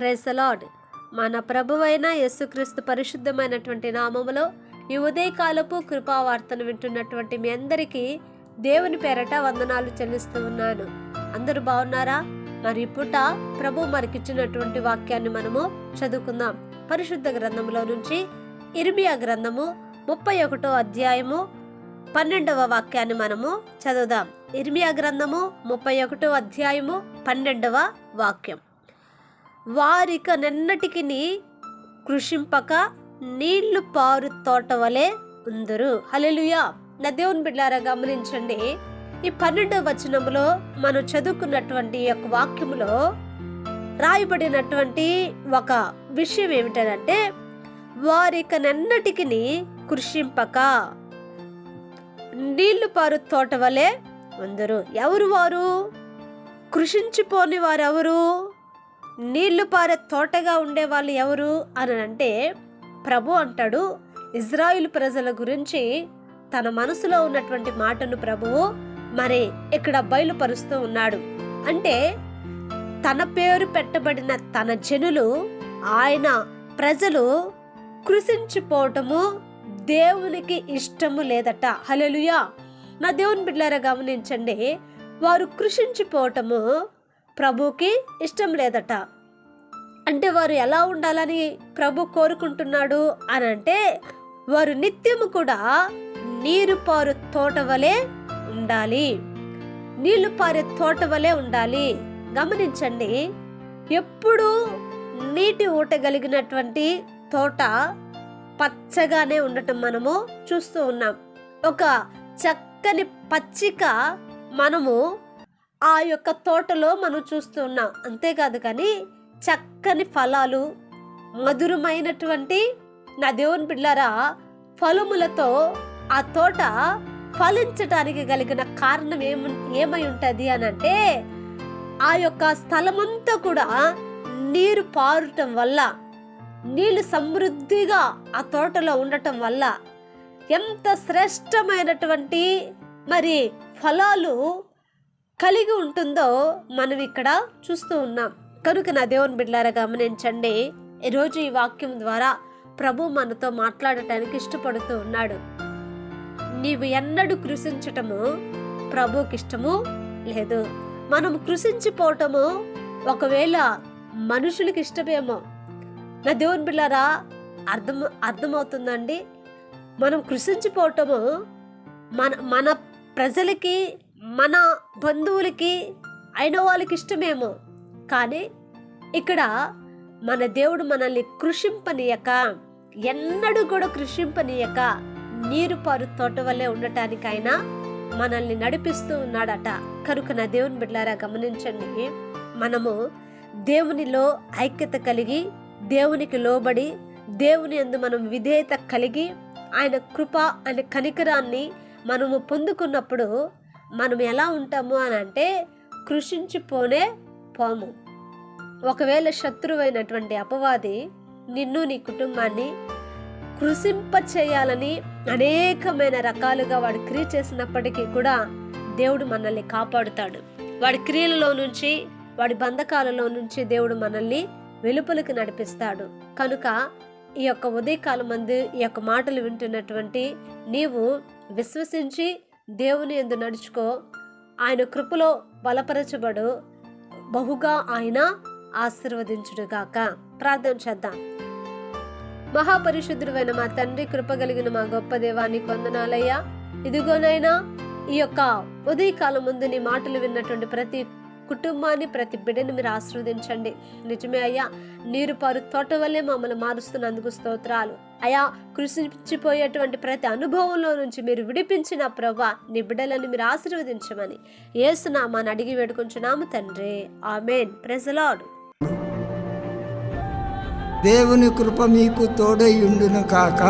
ప్రెసలాడ్ మన ప్రభువైన యేసుక్రీస్తు పరిశుద్ధమైనటువంటి నామములో ఈ ఉదయకాలపు కృపావార్తను వింటున్నటువంటి మీ అందరికీ దేవుని పేరట వందనాలు చెల్లిస్తూ ఉన్నాను. అందరూ బాగున్నారా? మరి పుట ప్రభు మనకిచ్చినటువంటి వాక్యాన్ని మనము చదువుకుందాం. పరిశుద్ధ గ్రంథంలో నుంచి ఇర్మియా గ్రంథము ముప్పై ఒకటో అధ్యాయము పన్నెండవ వాక్యాన్ని మనము చదువుదాం. ఇర్మియా గ్రంథము ముప్పై ఒకటో అధ్యాయము పన్నెండవ వాక్యం. వారిక నిన్నటికి కృషింపక నీళ్ళు పారు తోట వలె ఉందరు. హలెలుయా నా దేవుని బిడ్డారా గమనించండి. ఈ పన్నెండవ వచనంలో మనం చదువుకున్నటువంటి యొక్క వాక్యములో రాయబడినటువంటి ఒక విషయం ఏమిటంటే వారిక నిన్నటికి కృషింపక నీళ్ళు పారు తోట వలె ఉందరు. ఎవరు వారు? కృషించిపోని వారెవరు? నీళ్ళు పారే తోటగా ఉండే వాళ్ళు ఎవరు అని అంటే ప్రభు అంటాడు ఇజ్రాయిల్ ప్రజల గురించి తన మనసులో ఉన్నటువంటి మాటను ప్రభువు మరి ఇక్కడ బయలుపరుస్తూ ఉన్నాడు. అంటే తన పేరు పెట్టబడిన తన జనులు ఆయన ప్రజలు కృషించిపోవటము దేవునికి ఇష్టము లేదట. హలెలుయా నా దేవుని బిడ్డారా గమనించండి వారు కృషించిపోవటము ప్రభుకి ఇష్టం లేదట. అంటే వారు ఎలా ఉండాలని ప్రభు కోరుకుంటున్నాడు అని అంటే వారు నిత్యము కూడా నీరు పారు తోట వలె ఉండాలి. నీళ్ళు పారే తోట వలె ఉండాలి. గమనించండి ఎప్పుడు నీటి ఊటగలిగినటువంటి తోట పచ్చగానే ఉండటం మనము చూస్తూ ఉన్నాం. ఒక చక్కని పచ్చిక మనము ఆ యొక్క తోటలో మనం చూస్తూ ఉన్నాం. అంతేకాదు కానీ చక్కని ఫలాలు మధురమైనటువంటి నా దేవుని బిడ్డారా ఫలములతో ఆ తోట ఫలించటానికి కలిగిన కారణం ఏము ఏమై ఉంటుంది అని అంటే ఆ యొక్క స్థలమంతా కూడా నీరు పారటం వల్ల నీళ్ళు సమృద్ధిగా ఆ తోటలో ఉండటం వల్ల ఎంత శ్రేష్టమైనటువంటి మరి ఫలాలు కలిగి ఉంటుందో మనం ఇక్కడ చూస్తూ ఉన్నాం. కనుక నా దేవుని బిడ్డారా గమనించండి ఈరోజు ఈ వాక్యం ద్వారా ప్రభు మనతో మాట్లాడటానికి ఇష్టపడుతూ ఉన్నాడు. నీవు ఎన్నడూ కృషించటము ప్రభుకి ఇష్టము లేదు. మనం కృషించిపోవటము ఒకవేళ మనుషులకి ఇష్టమేమో. నా దేవుని బిళ్ళారా అర్థం అర్థమవుతుందండి? మనం కృషించిపోవటము మన మన ప్రజలకి మన బంధువులకి అయిన వాళ్ళకి ఇష్టమేమో. కానీ ఇక్కడ మన దేవుడు మనల్ని కృషింపనీయక ఎన్నడూ కూడా కృషింపనీయక నీరు పారు తోట వల్లే ఉండటానికైనా మనల్ని నడిపిస్తూ ఉన్నాడట. కనుక నా దేవుని బిడ్డారా గమనించండి. మనము దేవునిలో ఐక్యత కలిగి దేవునికి లోబడి దేవుని అందు మనం విధేయత కలిగి ఆయన కృప ఆయన కనికరాన్ని మనము పొందుకున్నప్పుడు మనం ఎలా ఉంటాము అని అంటే కృషించిపోనే పోము. ఒకవేళ శత్రువైనటువంటి అపవాది నిన్ను నీ కుటుంబాన్ని కృషింప చేయాలని అనేకమైన రకాలుగా వాడు క్రియ చేసినప్పటికీ కూడా దేవుడు మనల్ని కాపాడుతాడు. వాడి క్రియలలో నుంచి వాడి బంధకాలలో నుంచి దేవుడు మనల్ని వెలుపలికి నడిపిస్తాడు. కనుక ఈ యొక్క ఉదయకాలం మంది ఈ యొక్క మాటలు వింటున్నటువంటి నీవు విశ్వసించి దేవుని ఎందు నడుచుకో. ఆయన కృపలో బలపరచబడు. బహుగా ఆయన ఆశీర్వదించుడుగాక. ప్రార్థన చేద్దాం. మహాపరిశుద్ధుడైన మా తండ్రి కృపగలిగిన మా గొప్ప దేవాన్ని కొందనాలయ్యా ఇదిగోనైనా ఈ యొక్క ఉదయకాలం ముందు నీ మాటలు విన్నటువంటి ప్రతి కుటుంబాన్ని ప్రతి బిడ్డని మీరు ఆశీర్వదించండి. నిజమే అయ్యా నీరు పారు తోట వల్లే మమ్మల్ని మారుస్తున్నందుకు స్తోత్రాలు. అయా కృషించిపోయేటువంటి ప్రతి అనుభవంలో నుంచి మీరు విడిపించిన ప్రభా నీ బిడ్డలను మీరు ఆశీర్వదించమని ఏసునామాని అడిగి వేడుకుంటున్నాము తండ్రి. ఆమెన్. ప్రజలాడు దేవుని కృప మీకు తోడై ఉండును కాక.